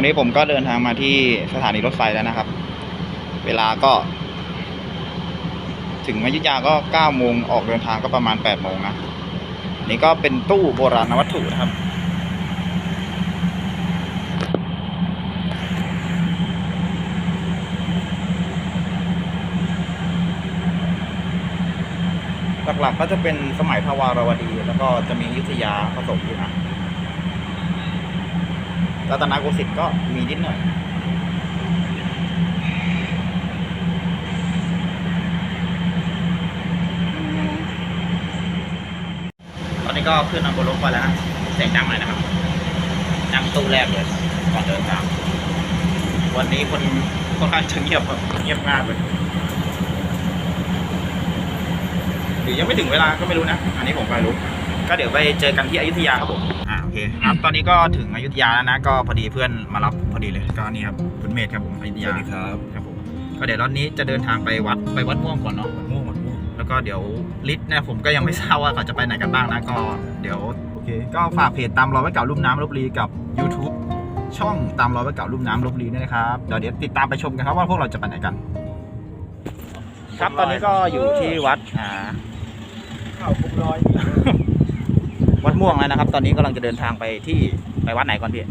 อนนี้ผมก็เดินทางมาที่สถานีรถไฟแล้วนะครับ เวลาก็ ถึงอยุธยาก็9โมงออกเดินทางก็ประมาณ8โมงนะนี่ก็เป็นตู้โบราณวัตถุนะครับหลักๆก็จะเป็นสมัยทวารวดี แล้วก็จะมียุธยาผสมอยู่นะ รัตนโกสินทร์ก็มีนิดหน่อย ตอนนี้ก็ขึ้นมาบนรถไฟแล้วนะเสียงดังหน่อยนะครับนั่งตู้แรกเลยก่อนเดินทางวันนี้คนค่อนข้างจะเงียบครับเงียบมากเลยหรือยังไม่ถึงเวลาก็ไม่รู้นะ อันนี้ผมไม่รู้ ก็เดี๋ยวไปเจอกันที่อยุธยาครับผม เคครับตอนนี้ก็ถึงอยุธยาแล้วนะ ก็พอดีเพื่อนมารับพอดีเลยก็นี่ครับคุณเมธครับผมอยุธสยาวัสดีครับครับผมก็เดี๋ยวรอบนี้จะเดินทางไปวัดไปวัดม่วงก่อนเนาะม่วงหมดม่วงแล้วก็เดี๋ยวลิศเนี่ยผมก็ยังไม่ทราบว่าเขาจะไปไหนกันบ้างนะก็เดี๋ยวโอเคก็ฝากเพจตามรอยไว้เก่าลุ่มน้ำลบบุรีกับ YouTube ช่องตามรอยไว้เก่าลุ่มน้ำลบบุรีด้วยนะครับเดี๋ยวเดี๋ยวติดตามไปชมกันครับว่าพวกเราจะไปไหนกัน ครับตอนนี้ก็อยู่ที่วัดอ่า ข้าวคุกร้อยวัด ม่วงแล้วนะครับ ตอนนี้กำลังจะเดินทางไปที่ไปวัดไหนก่อนพี่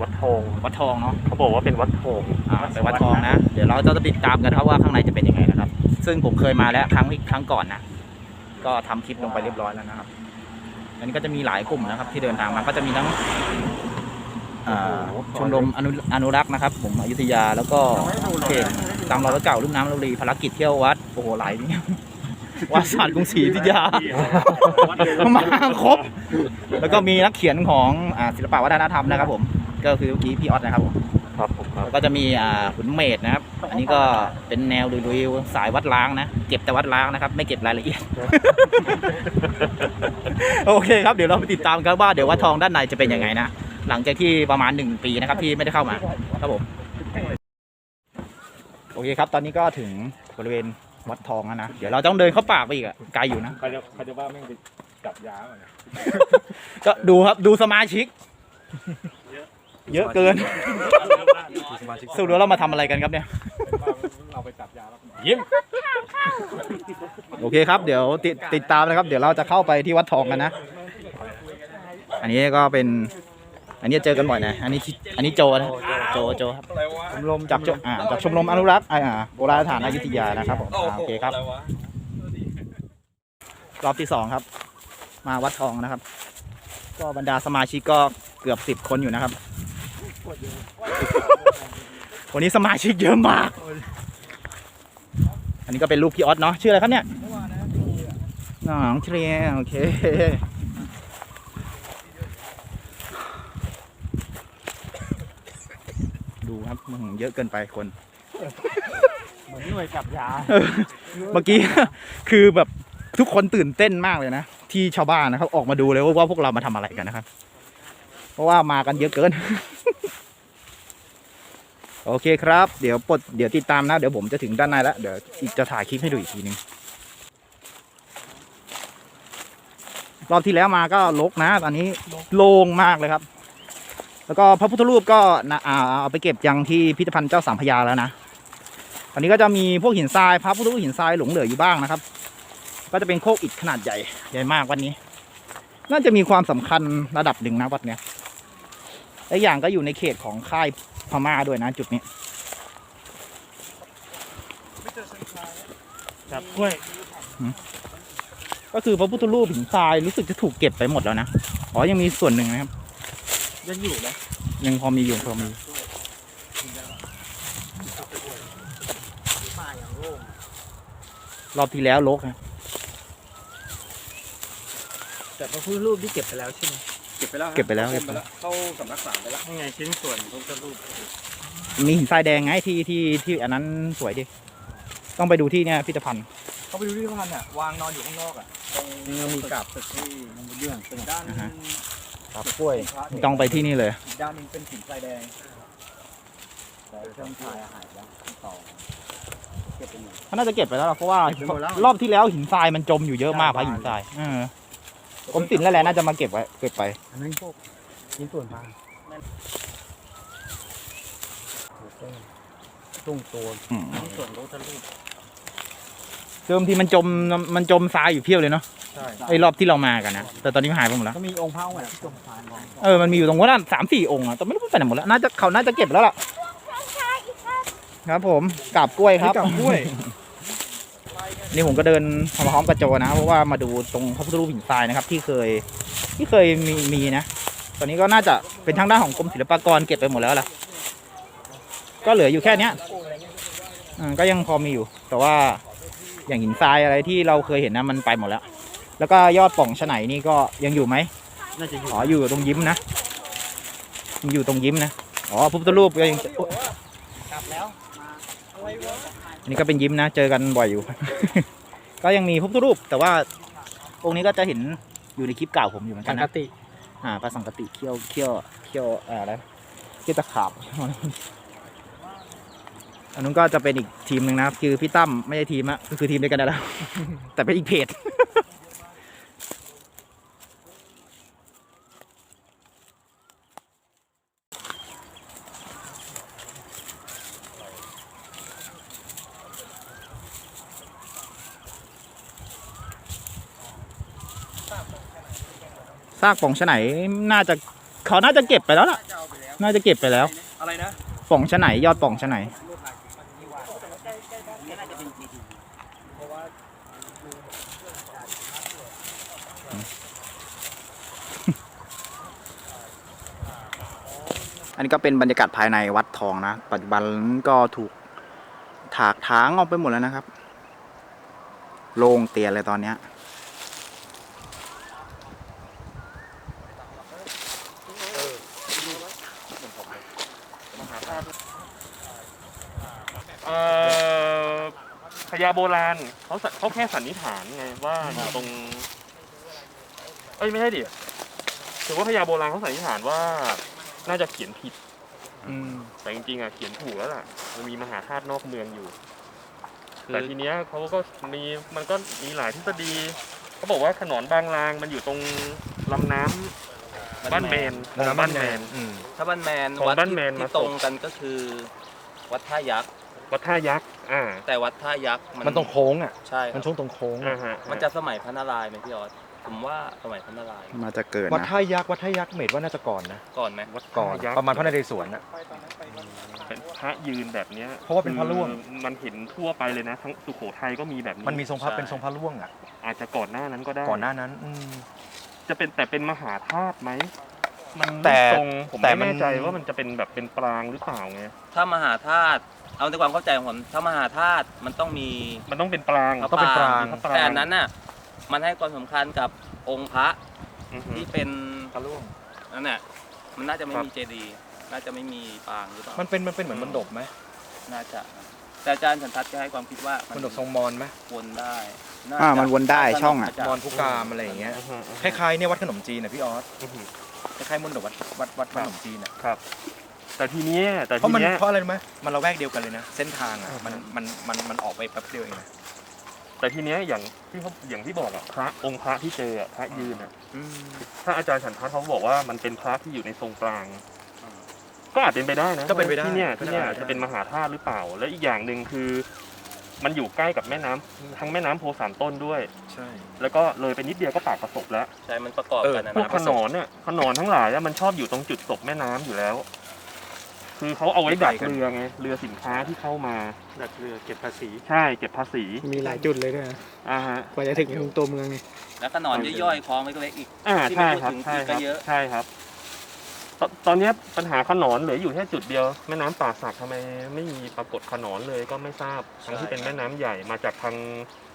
วัดทองวัดทองเนาะเขาบอกว่าเป็นวัดทองอ่าไปวัดทองนะ เดี๋ยวเราจะติดตามกันครับว่าข้างในจะเป็นยังไงนะครับ ซึ่งผมเคยมาแล้วครั้งครั้งก่อนนะก็ทำคลิปลงไปเรียบร้อยแล้วนะครับอันนี้ก็จะมีหลายกลุ่มนะครับ ที่เดินทางมาก็จะมีทั้งอ่าชมรมอนุอนุรักษ์นะครับ ผมอยุธยาแล้วก็เพจตามรอยวัดเก่าลุ่มน้ำลบบุรีภารกิจเที่ยววัดโอ้โหหลายนี่ วัดศาสตร์กรุงศรีอยุธยา มาครบ แล้วก็มีนักเขียนของอ่าศิลปวัฒนธรรมนะครับผม ก็คือเมื่อกี้พี่ออสนะครับผม ครับผมครับ แล้วก็จะมีอ่าขุนเมดนะครับ อันนี้ก็เป็นแนวลุยๆสายวัดล้างนะ เก็บแต่วัดล้างนะครับ ไม่เก็บรายละเอียด โอเคครับ เดี๋ยวเราไปติดตามกันว่าเดี๋ยววัดทองด้านในจะเป็นยังไงนะ หลังจากที่ประมาณหนึ่งปีนะครับที่ไม่ได้เข้ามา ครับผม โอเคครับ ตอนนี้ก็ถึงบริเวณ วัดทองแล้วนะเดี๋ยวเราต้องเดินเข้าป่าไปอีกอะไกลอยู่นะใครจะใครจะว่าแม่งไปจับยามาเนี่ยก็ดูครับดูสมาชิก เยอะเกินสมาชิกสรุปแล้วเรามาทำอะไรกันครับเนี่ยเราไปจับยาแล้วยิ้มโอเคครับเดี๋ยวติดติดตามนะครับ เดี๋ยวเราจะเข้าไปที่วัดทองกันนะ อันนี้ก็เป็น อันนี้เจอกันบ่อยนะ อันนี้ที่อันนี้โจนะ โจโจครับอะไรวะชมรมจากโจอ่าจากชมรมอนุรักษ์อ่าโบราณสถานอยุธยานะครับผมอ่าโอเคครับรอบที่สองครับ มาวัดทองนะครับ ก็บรรดาสมาชิกก็เกือบสิบคนอยู่นะครับ วันนี้สมาชิกเยอะมาก อันนี้ก็เป็นลูกพี่ออสเนาะชื่ออะไรครับเนี่ยน้องเทรียโอเค ดูครับอื้อหือ เยอะเกินไปคน เหมือนหน่วยจับยาเออเมื่อกี้ คือแบบทุกคนตื่นเต้นมากเลยนะ ที่ชาวบ้านนะครับ ออกมาดูเลยว่าว่าพวกเรามาทำอะไรกันนะครับ เพราะว่ามากันเยอะเกิน โอเคครับ เดี๋ยวปลดเดี๋ยวติดตามนะ เดี๋ยวผมจะถึงด้านในแล้ว เดี๋ยวอีกจะถ่ายคลิปให้ดูอีกทีนึงรอบที่แล้วมาก็ลกนะ ตอนนี้โล่งมากเลยครับ แล้วก็พระพุทธรูปก็นะอ่าเอาไปเก็บยังที่พิพิธภัณฑ์เจ้าสามพระยาแล้วนะอันนี้ก็จะมีพวกหินทรายพระพุทธรูปหินทรายหลงเหลืออยู่บ้างนะครับ ก็จะเป็นโคกอิฐขนาดใหญ่ใหญ่มากวันนี้ น่าจะมีความสำคัญระดับหนึ่งนะวัดเนี้ยและอย่างก็อยู่ในเขตของค่ายพม่าด้วยนะจุดนี้จับกล้วยก็คือพระพุทธรูปหินทรายรู้สึกจะถูกเก็บไปหมดแล้วนะ อ๋อ ยังมีส่วนหนึ่งนะครับ ยังอยู่นะยังพอมีอยู่พอมีรอบที่แล้วลกนะแต่พระพุทธรูปที่เก็บไปแล้วใช่ไหมเก็บไปแล้วเก็บไปแล้วเก็บไปแล้ว เข้าสำนักสามไปแล้วนี่ไงชิ้นส่วนพระพุทธรูปมีหินทรายแดงไงที่ที่ที่อันนั้นสวยดิต้องไปดูที่เนี่ยพิพิธภัณฑ์เขาไปดูที่พิพิธภัณฑ์อะวางนอนอยู่ข้างนอกอะตรงมีกับตึกที่เรื่องตึกด้าน อ่าฮะครับกล้วยต้องไปที่นี่เลย อีกด้านหนึงเป็นหินทรายแดง แต่เครื่องทรายหายแล้วต่อเก็บไปหมดเขาน่าจะเก็บไปแล้วล่ะเพราะว่าเก็บไปหมดแล้ว รอบที่แล้วหินทรายมันจมอยู่เยอะมากใช่พระหินทรายเออกรมศิลป์นั่นแหละน่าจะมาเก็บไว้เก็บไป อันนั้นพวกชิ้นส่วนมาตุ้งตัวอืม ส่วนรถทะลุ เดิมทีมันจมมันจมทรายอยู่เพียบเลยเนาะใช่ไอ้รอบที่เรามากันนะแต่ตอนนี้มันหายไปหมดแล้ว ก็มีองค์พระองค์ไหนที่จมทานของเออมันมีอยู่ตรงนู้นนะสามสี่องค์อะแต่ไม่รู้ไปไหนหมดแล้วน่าจะเขาน่าจะเก็บแล้วล่ะครับ ผมกาบกล้วยครับ กับกล้วย นี่ผมก็เดินมาพร้อมกับโจนะเพราะว่ามาดูตรงพระพุทธรูปหินทรายนะครับ ที่เคยที่เคยมีมีนะ ตอนนี้ก็น่าจะเป็นทางด้านของกรมศิลปากรเก็บไปหมดแล้วล่ะก็เหลืออยู่แค่เนี้ยอ่าก็ยังพอมีอยู่ แต่ว่า อย่างหินทรายอะไรที่เราเคยเห็นนะมันไปหมดแล้ว แล้วก็ยอดป่องฉะไหนนี่ก็ยังอยู่ไหมน่าจะอยู่อ๋ออยู่ตรงยิ้มนะยังอยู่ตรงยิ้มนะอ๋อพระพุทธรูปก็ยังโอ๊ยกลับแล้วอันนี้ก็เป็นยิ้มนะ เจอกันบ่อยอยู่ ก็ยังมีพระพุทธรูป แต่ว่าองค์นี้ก็จะเห็นอยู่ในคลิปเก่าผมอยู่เหมือนปกันกนะติอ่าปลาสังกติเขี้ยวเขี้ยวเขี้ยวเอ่ออะไรเขี้ยวตะขาบ อันนู้นก็จะเป็นอีกทีมหนึ่งนะครับ คือพี่ตั้มไม่ใช่ทีมอะก็คือทีมเดียวกันนั่นแหล้ว แต่เป็นอีกเพจ ซากป่องฉะไหนน่าจะเขาน่าจะเก็บไปแล้วล่ะ น่าจะเก็บไปแล้ว อะไรนะ ป่องฉะไหนยอดป่องฉะไหน อันนี้ก็เป็นบรรยากาศภายในวัดทองนะ ปัจจุบันก็ถูกถากถางออกไปหมดแล้วนะครับ โล่งเตียนเลยตอนเนี้ยเอ่อพญาโบราณเขาสัเขาแค่สันนิษฐานไงว่าอยู่ตรง เอ้ยไม่ใช่ดิถือว่าพญาโบราณเขาสันนิษฐานว่า น่าจะเขียนผิด อืม แต่จริงๆอะเขียนถูกแล้วล่ะ มันมีมหาธาตุนอกเมืองอยู่แต่ทีเนี้ยเขาก็มีมันก็มีหลายทฤษฎีเขาบอกว่าขนอนบางลางมันอยู่ตรงลำน้ำบ้านแมนบ้านแมน อืม ถ้าบ้านแมนของวัดบ้านที่แมนที่มาตรงส่ง กันก็คือ วัดท่ายักษ์ วัดท่ายักษ์อ่าแต่วัดท่ายักษ์มันมันตรงโค้งอะ ใช่คมัรันบช่วงตรงโค้งอ่าฮะมันจะสมัยพระนารายณ์ไหมพี่ออส ผมว่าสมัยพระนารายณ์มาจะเกิดวัดนะท่ายักษ์วัดท่ายักษ์เมดว่าน่าจะก่อนนะก่อนไหมวัดก่อนท่ยัษ์ประมาณพระนเรศวรน่ะเป็นพระยืนแบบเนี้ยเพราะว่าเป็นพระร่วง คือมันเห็นทั่วไปเลยนะ ทั้งสุโขทัยก็มีแบบนี้มันมีทรงพระเป็นทรงพระร่วงอะ อาจจะก่อนหน้านั้นก็ได้ก่อนหน้านั้นอืม จะเป็นแต่เป็นมหาธาตุไหมมันแต่ไม่ทรงผมแต่ไม่มัน แน่ใจว่ามันจะเป็นแบบเป็นปรางหรือเปล่าไงถ้ามหาธาตุเอาในความเข้าใจของผมถ้ามหาธาตุมันต้องมีมันต้องเป็นปรางพระต้องเป็นปรางพระปราง แต่อันนั้นน่ะ มันให้ความสำคัญกับองค์พระอือฮึที่เป็นพระร่วง นั่นแหละมันน่าจะไม่ครับ มีเจดีย์น่าจะไม่มีปางหรือเปล่ามันเป็นมันเป็นเหมือนมันดบไหมน่าจะนะแต่อาจารย์สันทัศน์ก็ให้ความคิดว่ามัมันดบทรงมอนไหมวนได้อ่ามันวนได้ช่องอะมอนพุกามอะไรอย่างเงี้ย อือฮึคล้ายๆเนี่ยวัดขนมจีนนะพี่ออสอือฮึ คล้ายๆมนต์ดบวัดวัดวัดขนมจีนอะครับ แต่ทีเนี้ยแต่เพราะทีมันเนี้ย เพราะอะไรรู้ไหมมันเราแวกเดียวกันเลยนะ เส้นทางอะอ่ามัมันมันมันมันออกไปแป๊บเดียวเองนะ แต่ทีเนี้ยอย่างที่เขาอย่างที่บอกอะพระองค์พระที่เจออะพระยืนอะอืมถ้าอาจารย์ฉันทัศน์เขาบอกว่ามันเป็นพระที่อยู่ในทรงกลาง ก็อาจเป็นไปได้นะก็เป็นไปได้ที่เนี่ยก็ที่เนี่ยได้ จะเป็นมหาธาตุหรือเปล่า และอีกอย่างหนึ่งคือ มันอยู่ใกล้กับแม่น้ำทั้งแม่น้ำโพสามต้นด้วย ใช่ แล้วก็เลยไปนิดเดียวก็ปากประสบแล้วใช่มันประกอบเออกันนะพวกนะ ขนอนเนี่ยขนอนทั้งหลายอะมันชอบอยู่ตรงจุดศพแม่น้ำอยู่แล้ว คือเขาเอาไว้ดักเรือไงเรือสินค้าที่เข้ามา ดักเรือเก็บภาษี ใช่เก็บภาษีมีหลายจุดเลยด้วยนะอ่าฮะกว่าจะถึงตัวเมืองนี่แล้วก็นอนย่อยๆคลองเล็กๆอีกอ่าที่ใช่ไม่ครับพูดถึงใช่คก็รับเยอะใช่ครับ ตอนตอนเนี้ยปัญหาขนอนเหลืออยู่แค่จุดเดียวแม่น้ำป่าสักทำไมไม่มีปรากฏขนอนเลยก็ไม่ทราบทั้งที่เป็นแม่น้ำใหญ่มาจากทาง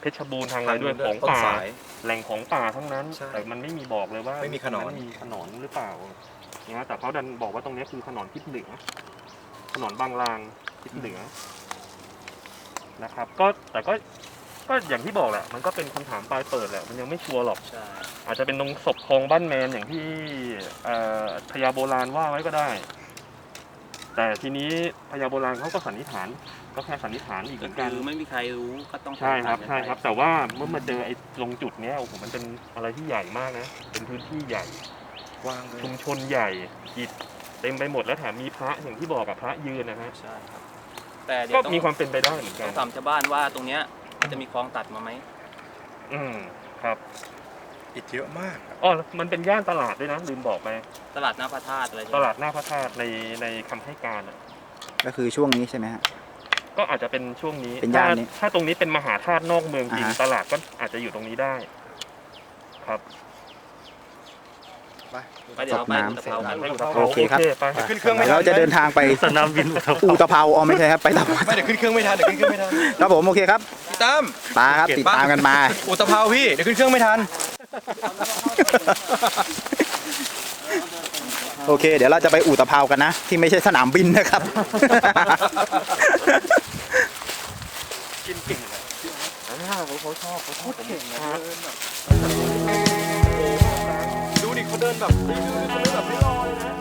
เพชรบูรณ์ทางอะไรด้วยของต้นป่าสายแหล่งของป่าทั้งนั้น ใช่แต่มันไม่มีบอกเลยว่าไม่มีขนอนตรงมีขนอนหรือเปล่าเนี่ยแต่เขาดันบอกว่าตรงเนี้ยคือขนอนทิศเหนือขนอนบางลางทิศเหนือนะครับ ก็แต่ก็ก็อย่างที่บอกแหละ มันก็เป็นคำถามปลายเปิดแหละ มันยังไม่ชัวร์หรอกใช่อาจจะเป็นตรงศพคลองบ้านแมนอย่างที่เอ่อพญาโบราณว่าไว้ก็ได้ แต่ทีนี้พญาโบราณเขาก็สันนิษฐาน ก็แค่สันนิษฐานอีกเหก็มือนคืกันอไม่มีใครรู้ก็ต้องใช่ครับสันนิษฐานใช่ครับกันไปแต่ว่าเมื่อมาเจอไอ้ตรงจุดเนี้ยโอ้โหมันเป็นอะไรที่ใหญ่มากนะ เป็นพื้นที่ใหญ่ วางเลยชุมชนใหญ่กิจเต็มไปหมดแล้วแถมมีพระอย่างที่บอกกับพระยืนนะฮะใช่ครับ แต่เดี๋ยก็วต้องมีความเป็นไปได้เหมือนกัต้อนงถามชาวบ้านว่าตรงเนี้ยมันจะมีคลองตัดมาไหมอืมครับอิฐเยอะมากอ๋อมันเป็นย่านตลาดด้วยนะลืมบอกไปตลาดหน้าพระธาตุอะไรใช่ตไหมลาดหน้าพระธาตุในในคำให้การอะก็คือช่วงนี้ใช่ไหมฮะ ก็อาจจะเป็นช่วงนี้เป็นย่านถ้านี้ถ้าตรงนี้เป็นมหาธาตุนอกเมืองจริงอ่าฮะ ตลาดก็อาจจะอยู่ตรงนี้ได้ ครับ ไปเดี๋ยวเราไปอุตภเปากันให้อุตภโอเคครับ ไปขึ้นเครื่องไม่เดี๋ยวทันเราจะเดินทางไปสนามบินอุตภอูเปาตะเภาอ๋อไม่ใช่ครับไปตะไม่เดี๋ยวขึ้นเครื่องไม่ทันเดี๋ยวขึ้นเครื่องไม่ทันครับผมโอเคครับพี่ตั้มตาครับติดตามกันมา อุตภาวพี่เดี๋ยวขึ้นเครื่องไม่ทันโอเค เดี๋ยวเราจะไปอู่ตะเภากันนะ ที่ไม่ใช่สนามบินนะครับกินเก่งเลยอ่าเขาเขาชอบเขาชอบเก่งนะดูดิ เขาเดินแบบเขาเดินแบบไม่รอเลยนะ